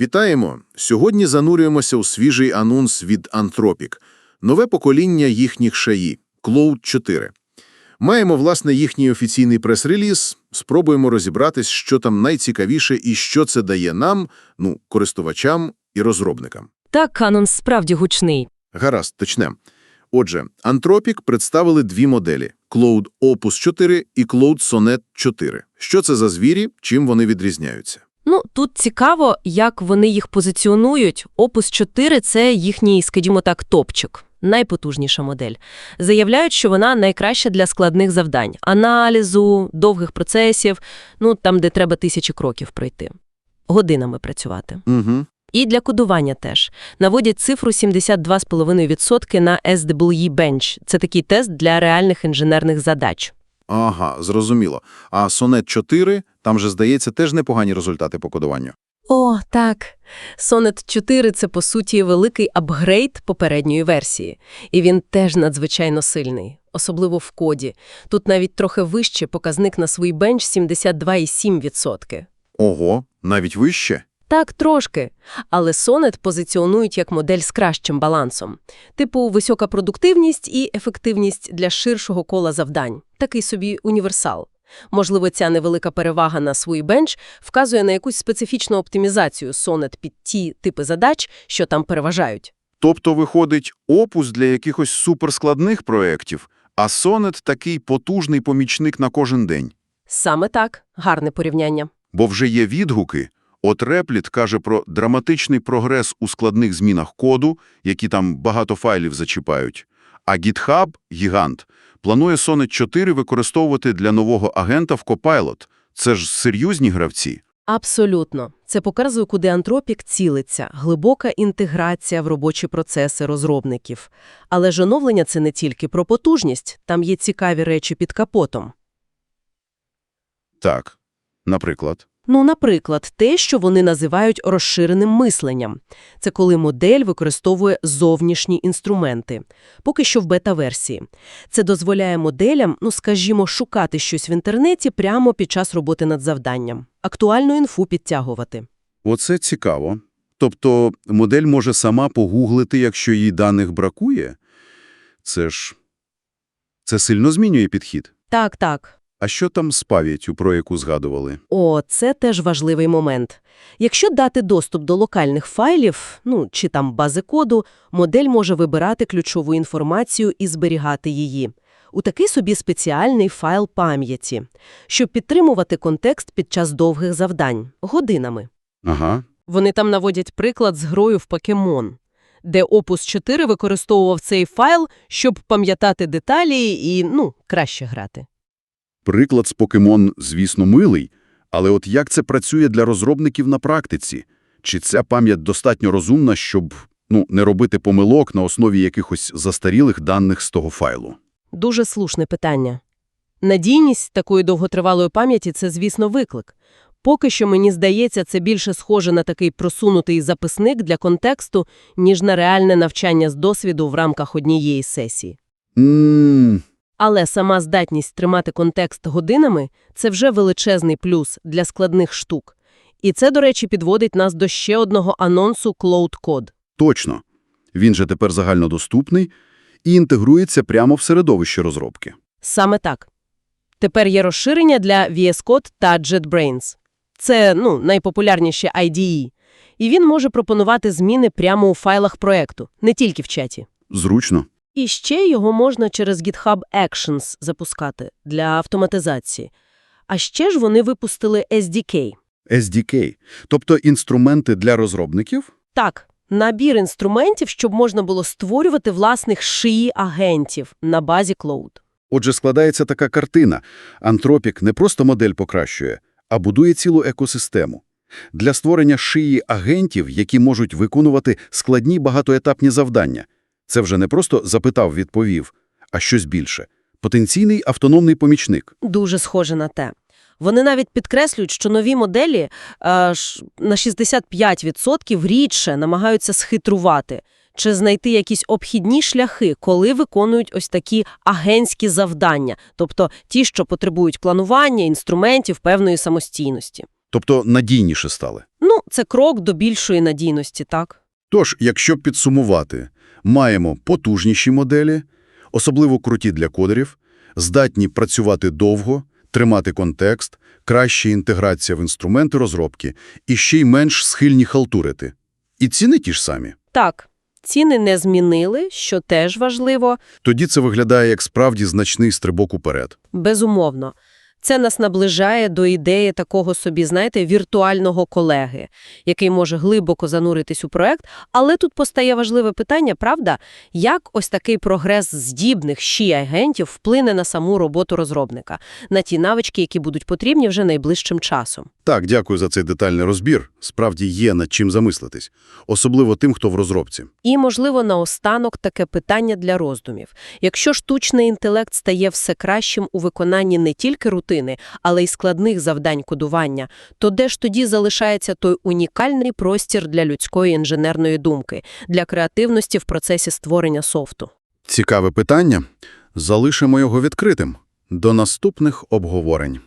Вітаємо! Сьогодні занурюємося у свіжий анонс від Anthropic. Нове покоління їхніх шаї – Cloud 4. Маємо, власне, їхній офіційний прес-реліз. Спробуємо розібратись, що там найцікавіше і що це дає нам, ну, користувачам і розробникам. Так, анонс справді гучний. Гаразд, почнемо. Отже, Anthropic представили дві моделі – Cloud Opus 4 і Cloud Sonnet 4. Що це за звірі, чим вони відрізняються? Ну, тут цікаво, як вони їх позиціонують. Opus 4 – це їхній, скажімо так, топчик. Найпотужніша модель. Заявляють, що вона найкраща для складних завдань. Аналізу, довгих процесів, ну, там, де треба тисячі кроків пройти. Годинами працювати. Угу. І для кодування теж. Наводять цифру 72,5% на SWE Bench. Це такий тест для реальних інженерних задач. Ага, зрозуміло. А Sonnet 4, там же, здається, теж непогані результати по кодуванню. О, так. Sonnet 4 – це, по суті, великий апгрейд попередньої версії. І він теж надзвичайно сильний, особливо в коді. Тут навіть трохи вище показник на свій бенч 72,7%. Ого, навіть вище? Так, трошки. Але Sonnet позиціонують як модель з кращим балансом. Типу висока продуктивність і ефективність для ширшого кола завдань. Такий собі універсал. Можливо, ця невелика перевага на свій бенч вказує на якусь специфічну оптимізацію Sonnet під ті типи задач, що там переважають. Тобто виходить опус для якихось суперскладних проєктів, а Sonnet – такий потужний помічник на кожен день. Саме так, гарне порівняння. Бо вже є відгуки. От Replit каже про драматичний прогрес у складних змінах коду, які там багато файлів зачіпають. А GitHub, гігант, планує Sonnet 4 використовувати для нового агента в Copilot. Це ж серйозні гравці. Абсолютно. Це показує, куди антропік цілиться, глибока інтеграція в робочі процеси розробників. Але ж оновлення – це не тільки про потужність, там є цікаві речі під капотом. Так, наприклад. Ну, наприклад, те, що вони називають розширеним мисленням. Це коли модель використовує зовнішні інструменти. Поки що в бета-версії. Це дозволяє моделям, ну, скажімо, шукати щось в інтернеті прямо під час роботи над завданням. Актуальну інфу підтягувати. Оце цікаво. Тобто модель може сама погуглити, якщо їй даних бракує? Це ж... Це сильно змінює підхід. Так, так. А що там з пам'яттю, про яку згадували? О, це теж важливий момент. Якщо дати доступ до локальних файлів, ну, чи там бази коду, модель може вибирати ключову інформацію і зберігати її. У такий собі спеціальний файл пам'яті, щоб підтримувати контекст під час довгих завдань, годинами. Ага. Вони там наводять приклад з грою в Покемон, де Opus 4 використовував цей файл, щоб пам'ятати деталі і, ну, краще грати. Приклад з покемон, звісно, милий, але от як це працює для розробників на практиці? Чи ця пам'ять достатньо розумна, щоб ну, не робити помилок на основі якихось застарілих даних з того файлу? Дуже слушне питання. Надійність такої довготривалої пам'яті – це, звісно, виклик. Поки що, мені здається, це більше схоже на такий просунутий записник для контексту, ніж на реальне навчання з досвіду в рамках однієї сесії. Ммм, Але сама здатність тримати контекст годинами – це вже величезний плюс для складних штук. І це, до речі, підводить нас до ще одного анонсу Cloud Code. точно. Він же тепер загальнодоступний і інтегрується прямо в середовище розробки. Саме так. Тепер є розширення для VS Code та JetBrains. Це, ну, найпопулярніші IDE. І він може пропонувати зміни прямо у файлах проекту, не тільки в чаті. Зручно. І ще його можна через GitHub Actions запускати для автоматизації. А ще ж вони випустили SDK. SDK, тобто інструменти для розробників? Так, набір інструментів, щоб можна було створювати власних шиї агентів на базі Cloud. Отже, складається така картина. Антропік не просто модель покращує, а будує цілу екосистему. Для створення шиї агентів, які можуть виконувати складні багатоетапні завдання. Це вже не просто запитав-відповів, а щось більше. Потенційний автономний помічник. Дуже схоже на те. Вони навіть підкреслюють, що нові моделі на 65% рідше намагаються схитрувати чи знайти якісь обхідні шляхи, коли виконують ось такі агентські завдання, тобто ті, що потребують планування, інструментів, певної самостійності. тобто надійніше стали. Ну, це крок до більшої надійності, так? Тож, якщо підсумувати, маємо потужніші моделі, особливо круті для кодерів, здатні працювати довго, тримати контекст, краща інтеграція в інструменти розробки і ще й менш схильні халтурити. І ціни ті ж самі. Так, ціни не змінили, що теж важливо, Тоді це виглядає як справді значний стрибок уперед. безумовно. Це нас наближає до ідеї такого собі, знаєте, віртуального колеги, який може глибоко зануритись у проект. Але тут постає важливе питання, правда, як ось такий прогрес здібних щі агентів вплине на саму роботу розробника, на ті навички, які будуть потрібні вже найближчим часом. Так, дякую за цей детальний розбір. Справді є над чим замислитись. Особливо тим, хто в розробці. І, можливо, наостанок таке питання для роздумів. Якщо штучний інтелект стає все кращим у виконанні не тільки рутини, але й складних завдань кодування, то де ж тоді залишається той унікальний простір для людської інженерної думки, для креативності в процесі створення софту? Цікаве питання. Залишимо його відкритим. До наступних обговорень.